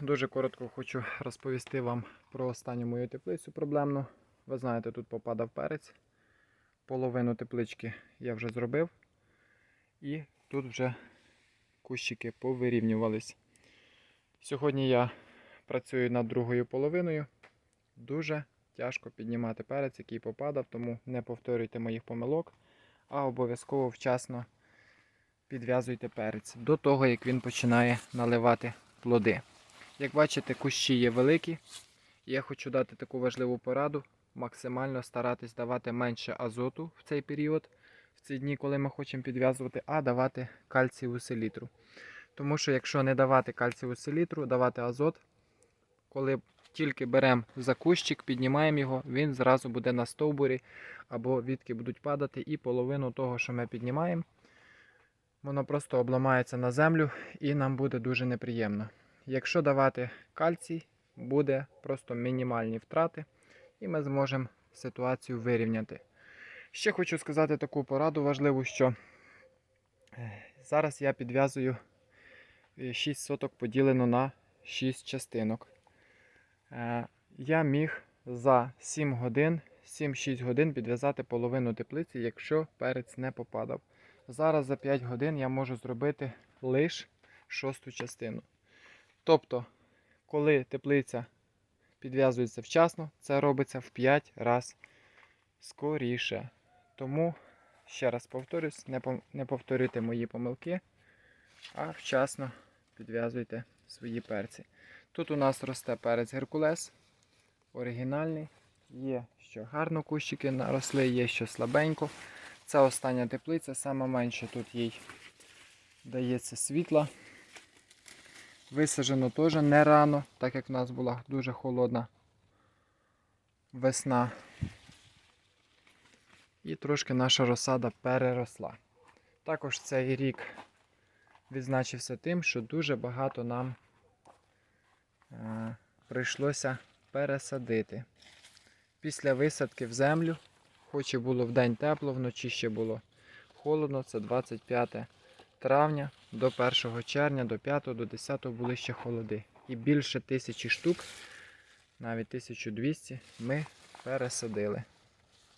Дуже коротко хочу розповісти вам про останню мою теплицю проблемну. Ви знаєте, тут попадав перець. Половину теплички я вже зробив. І тут вже кущики повирівнювались. Сьогодні я працюю над другою половиною. Дуже тяжко піднімати перець, який попадав, тому не повторюйте моїх помилок, а обов'язково вчасно підв'язуйте перець до того, як він починає наливати плоди. Як бачите, кущі є великі. Я хочу дати таку важливу пораду: максимально старатись давати менше азоту в цей період, в ці дні, коли ми хочемо підв'язувати, а давати кальцієву селітру. Тому що якщо не давати кальцієву селітру, давати азот, коли тільки беремо за кущик, піднімаємо його, він зразу буде на стовбурі або відки будуть падати, і половину того, що ми піднімаємо, воно просто обламається на землю і нам буде дуже неприємно. Якщо давати кальцій, буде просто мінімальні втрати, і ми зможемо ситуацію вирівняти. Ще хочу сказати таку пораду важливу, що е, зараз я підв'язую 6 соток поділено на 6 частинок. Е, Я міг за 7 годин, 7-6 годин підв'язати половину теплиці, якщо перець не попадав. Зараз за 5 годин я можу зробити лише шосту частину. Тобто, коли теплиця підв'язується вчасно, це робиться в 5 разів скоріше. Тому, ще раз повторюсь, не повторюйте мої помилки, а вчасно підв'язуйте свої перці. Тут у нас росте перець Геркулес, оригінальний. Є що гарно кущики наросли, є що слабенько. Це остання теплиця, саме менше тут їй дається світла. Висаджено теж не рано, так як в нас була дуже холодна весна. І трошки наша розсада переросла. Також цей рік відзначився тим, що дуже багато нам е, прийшлося пересадити. Після висадки в землю, хоч і було вдень тепло, вночі ще було холодно, це 25 травня до 1 червня, до 5 до 10 були ще холоди. І більше тисячі штук, навіть 1200, ми пересадили.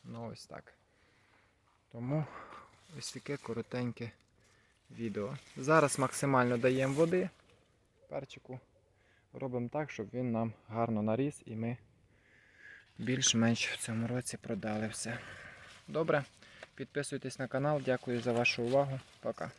Ну ось так. Тому ось таке коротеньке відео. Зараз максимально даємо води перчику. Робимо так, щоб він нам гарно наріс і ми більш-менш в цьому році продали все. Добре, підписуйтесь на канал, дякую за вашу увагу. Пока.